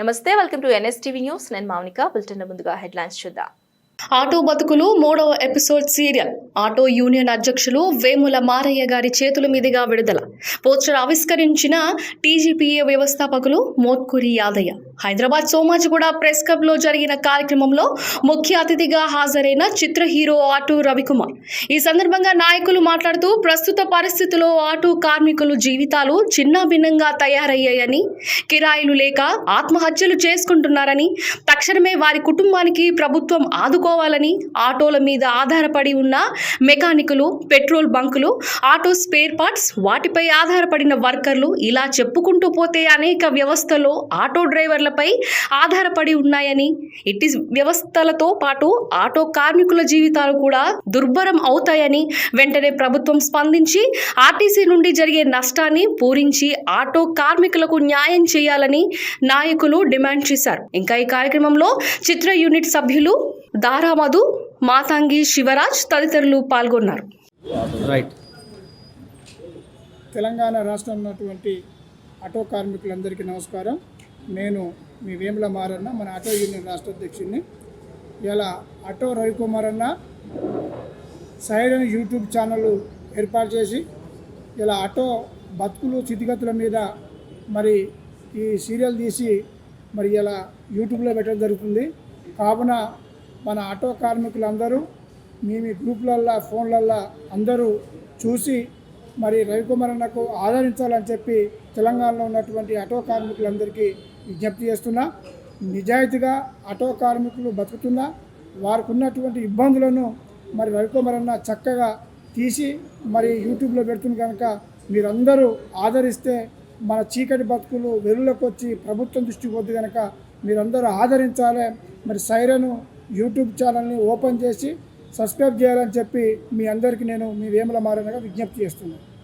నమస్తే welcome to NSTV news. నేను Mounika bulletin ముందుగా హెడ్లైన్స్ చూద్దాం. ఆటో బతుకులు మూడవ ఎపిసోడ్ సీరియల్. ఆటో యూనియన్ అధ్యక్షులు వేముల మారయ్య గారి చేతుల మీదుగా విడుదల. పోస్టర్ ఆవిష్కరించిన టీజీపీఏ వ్యవస్థాపకులు మోత్కూరి యాదయ్య. హైదరాబాద్ సోమాజిగూడ ప్రెస్ క్లబ్లో జరిగిన కార్యక్రమంలో ముఖ్య అతిథిగా హాజరైన చిత్ర హీరో ఆటో రవికుమార్. ఈ సందర్భంగా నాయకులు మాట్లాడుతూ ప్రస్తుత పరిస్థితుల్లో ఆటో కార్మికులు జీవితాలు చిన్నాభిన్నంగా తయారయ్యాయని కిరాయిలు లేక ఆత్మహత్యలు చేసుకుంటున్నారని తక్షణమే వారి కుటుంబానికి ప్రభుత్వం ఆదుకోవాలని ఆటోల మీద ఆధారపడి ఉన్న మెకానికులు పెట్రోల్ బంకులు ఆటో స్పేర్ పార్ట్స్ వాటిపై ఆధారపడిన వర్కర్లు ఇలా చెప్పుకుంటూ పోతే అనేక వ్యవస్థలో ఆటో డ్రైవర్లపై ఆధారపడి ఉన్నాయని. ఇట్టి వ్యవస్థలతో పాటు ఆటో కార్మికుల జీవితాలు కూడా దుర్భరం అవుతాయని వెంటనే ప్రభుత్వం స్పందించి ఆర్టీసీ నుండి జరిగే నష్టాన్ని పూరించి ఆటో కార్మికులకు న్యాయం చేయాలని నాయకులు డిమాండ్ చేశారు. ఇంకా ఈ కార్యక్రమంలో చిత్ర యూనిట్ సభ్యులు దారామధు మాతాంగి శివరాజ్ తదితరులు పాల్గొన్నారు. రైట్. తెలంగాణ రాష్ట్రం ఉన్నటువంటి ఆటో కార్మికులందరికీ నమస్కారం. నేను మీ వేముల మారన్న మన ఆటో యూనియన్ రాష్ట్ర అధ్యక్షుడిని. ఇలా ఆటో రవికుమార్ అన్న సైరన్ యూట్యూబ్ ఛానల్ ఏర్పాటు చేసి ఇలా ఆటో బతుకులు స్థితిగతుల మీద మరి ఈ సీరియల్ తీసి మరి ఇలా యూట్యూబ్లో పెట్టడం జరుగుతుంది. కావున మన ఆటో కార్మికులందరూ మీ మీ గ్రూపులల్లో ఫోన్లల్లో అందరూ చూసి మరి రవికుమార్ అన్నకు ఆదరించాలని చెప్పి తెలంగాణలో ఉన్నటువంటి ఆటో కార్మికులందరికీ విజ్ఞప్తి చేస్తున్నా. నిజాయితీగా ఆటో కార్మికులు బతుకుతున్నా వారికి ఉన్నటువంటి ఇబ్బందులను మరి రవికుమార్ అన్న చక్కగా తీసి మరి యూట్యూబ్లో పెడుతుంది కనుక మీరందరూ ఆదరిస్తే మన చీకటి బతుకులు వెలుగులోకి వచ్చి ప్రభుత్వం దృష్టికి పోద్ది కనుక మీరందరూ ఆదరించాలి. మరి సైరను యూట్యూబ్ ఛానల్ని ఓపెన్ చేసి సబ్స్క్రైబ్ చేయాలని చెప్పి మీ అందరికీ నేను మీ వేముల మారనగా విజ్ఞప్తి చేస్తున్నాను.